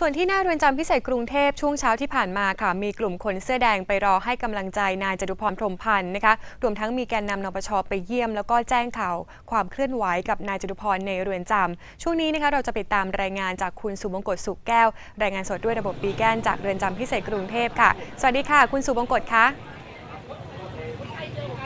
ส่วนที่หน้าเรือนจำพิเศษกรุงเทพช่วงเช้าที่ผ่านมาค่ะ มีกลุ่มคนเสื้อแดงไปรอให้กำลังใจนายจตุพรพรมพันธ์นะคะรวมทั้งมีแกนนำนปชไปเยี่ยม แล้วก็แจ้งข่าวความเคลื่อนไหวกับนายจตุพรในเรือนจำช่วงนี้นะคะเราจะไปตามรายงานจากคุณสุบงกตสุกแก้ว รายงานสดด้วยระบบปีแกนจากเรือนจำพิเศษกรุงเทพค่ะ สวัสดีค่ะ คุณสุบงกตคะ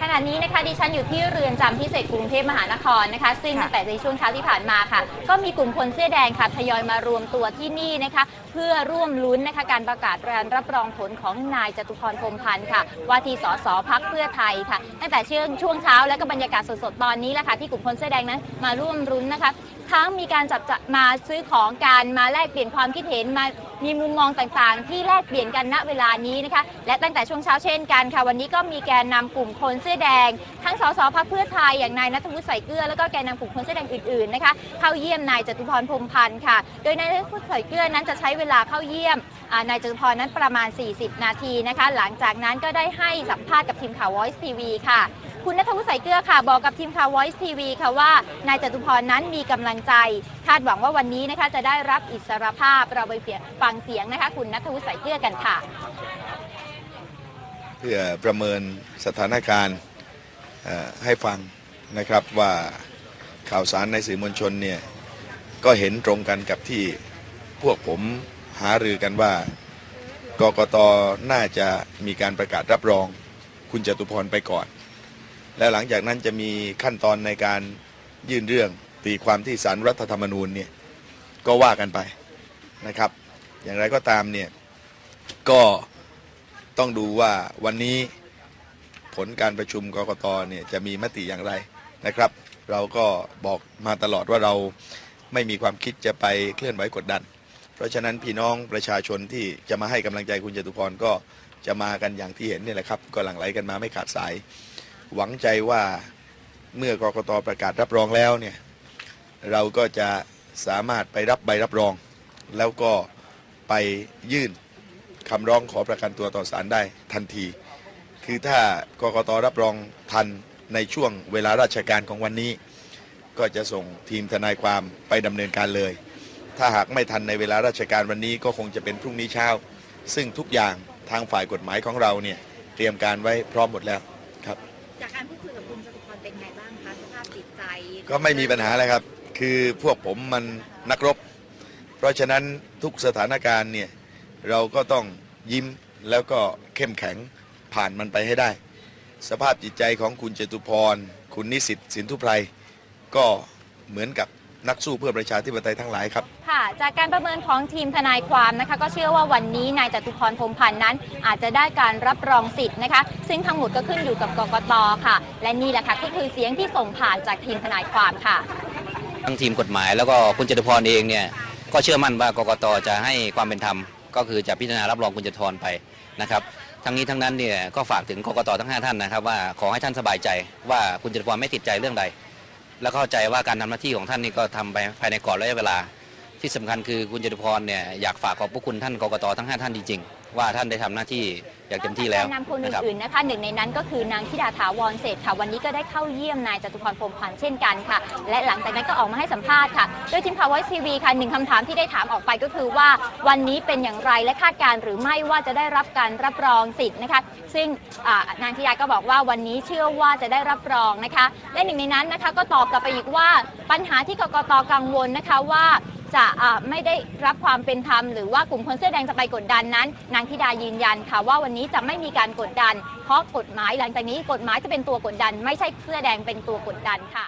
ขณะนี้นะคะดิฉันอยู่ที่เรือนจำพิเศษกรุงเทพมหานครนะคะ ซึ่งค่ะตั้งแต่ในช่วงเช้าที่ผ่านมาค่ะ ก็มีกลุ่มคนเสื้อแดงค่ะทยอยมารวมตัวที่นี่นะคะ เพื่อร่วมลุ้นนะคะการประกาศการรับรองผลของนายจตุพรพรหมพันธ์ค่ะว่าที่สสพักเพื่อไทยค่ะตั้งแต่ช่วงช่วงเช้าและก็บรรยากาศสดๆตอนนี้แหละค่ะที่กลุ่มคนเสื้อแดงนั้นมาร่วมรุ้นนะคะทั้งมีการจับจะมาซื้อของการมาแลกเปลี่ยนความคิดเห็นมามีมุมมองต่างๆ ที่แลกเปลี่ยนกันณเวลานี้นะคะและตั้งแต่ช่วงเช้าเช่นกันค่ะ วันนี้ก็มีแกนนำกลุ่มคนเสื้อแดง ทั้งสสพักเพื่อไทยอย่างนายนัทวุฒิใส่เกลือแล้วก็แกนนำกลุ่มคนเสื้อแดงอื่นๆนะคะเข้าเยี่ยมนายจตุพรพรมพันธ์ค่ะ โดยนายนัทวุฒิใส่เกลือนั้นจะใช้เวลาเข้าเยี่ยมนายจตุพรนั้นประมาณ 40 นาทีนะคะ หลังจากนั้นก็ได้ให้สัมภาษณ์กับทีมข่าว Voice TV ค่ะ คุณนัทวุฒิใสเกลือค่ะ บอกกับทีมข่าว Voice TV ค่ะว่านายจตุพรนั้นมีกำลังใจ คาดหวังว่าวันนี้นะคะจะได้รับอิสรภาพเราไปฟังเสียงนะคะ คุณนัทวุฒิใสเกลือกันค่ะ เพื่อประเมินสถานการณ์ให้ฟังนะครับว่าข่าวสารในสื่อมวลชนเนี่ยก็เห็นตรงกันกับที่พวกผมหารือกันว่ากกตน่าจะมีการประกาศรับรอง คุณจตุพรไปก่อน และหลังจากนั้นจะมีขั้นตอนในการยื่นเรื่องตีความที่สารรัฐธรรมนูญเนี่ยก็ว่ากันไปนะครับ อย่างไรก็ตามเนี่ยก็ต้องดูว่าวันนี้ผลการประชุมกกตเนี่ยจะมีมติอย่างไรนะครับ เราก็บอกมาตลอดว่าเราไม่มีความคิดจะไปเคลื่อนไหวกดดัน เพราะฉะนั้นพี่น้องประชาชนที่จะมาให้กำลังใจคุณจตุพรก็จะมากันอย่างที่เห็นเนี่ยแหละครับ ก็หลั่งไหลกันมาไม่ขาดสาย หวังใจว่าเมื่อกกตประกาศรับรองแล้วเนี่ยเราก็จะสามารถไปรับใบรับรอง แล้วก็ไปยื่นคำร้องขอประกันตัวต่อศาลได้ทันที คือถ้ากกตรับรองทันในช่วงเวลาราชการของวันนี้ ก็จะส่งทีมทนายความไปดำเนินการเลย ถ้าหากไม่ทันในเวลาราชการวันนี้ก็คงจะเป็นพรุ่งนี้เช้า ซึ่งทุกอย่างทางฝ่ายกฎหมายของเราเนี่ยเตรียมการไว้พร้อมหมดแล้วครับ ก็ไม่มีปัญหาเลยครับ คือพวกผมมันนักรบ เพราะฉะนั้นทุกสถานการณ์เนี่ยเราก็ต้องยิ้มแล้วก็เข้มแข็งผ่านมันไปให้ได้ สภาพจิตใจของคุณเจตุพร คุณนิสิตสินทุไพรก็เหมือนกับ นักสู้เพื่อประชาธิปไตยทั้งหลายครับ ค่ะ จากการประเมินของทีมทนายความนะคะ ก็เชื่อว่าวันนี้นายจตุพรพรหมพันธ์นั้น อาจจะได้การรับรองสิทธิ์นะคะ ซึ่งทั้งหมดก็ขึ้นอยู่กับกกตค่ะ และนี่แหละค่ะก็คือเสียงที่ส่งผ่านจากทีมทนายความค่ะ ทั้งทีมกฎหมายแล้วก็คุณจตุพรเองเนี่ยก็เชื่อมั่นว่ากกตจะให้ความเป็นธรรม ก็คือจะพิจารณารับรองคุณจตุพรไปนะครับทั้งนี้ทั้งนั้นเนี่ยก็ฝากถึงกกตทั้ง 5 ท่านนะครับว่าขอให้ท่านสบายใจว่าคุณจตุพรไม่ติดใจเรื่องใด และเข้าใจว่าการทำหน้าที่ของท่านนี่ก็ทำไปภายในกรอบระยะเวลา ที่สำคัญคือคุณจตุพรเนี่ยอยากฝากขอบพระคุณท่านกกตทั้ง 5 ท่านจริงๆ ว่าท่านได้ทำหน้าที่อย่างเต็มที่แล้วแกนนำคนนะครับอื่นๆนะคะหนึ่งในนั้นก็คือนางธิดาถาวรเศรษฐ์ค่ะวันนี้ก็ได้เข้าเยี่ยมนายจตุพรพรหมพันธ์เช่นกันค่ะ และหลังจากนั้นก็ออกมาให้สัมภาษณ์ค่ะ โดยทีมข่าวไวซีวีค่ะหนึ่งคำถามที่ได้ถามออกไปก็คือว่าวันนี้เป็นอย่างไรและคาดการณ์หรือไม่ว่าจะได้รับการรับรองสิทธิ์นะคะ ซึ่งอ่านางธิดาก็บอกว่าวันนี้เชื่อว่าจะได้รับรองนะคะ และหนึ่งในนั้นนะคะก็ตอบกลับไปอีกว่าปัญหาที่กกตกังวลนะคะว่า จะไม่ได้รับความเป็นธรรมหรือว่ากลุ่มคนเสื้อแดงจะไปกดดันนั้น นางธิดายืนยันค่ะว่าวันนี้จะไม่มีการกดดัน เพราะกฎหมายหลังจากนี้กฎหมายจะเป็นตัวกดดัน ไม่ใช่เสื้อแดงเป็นตัวกดดันค่ะ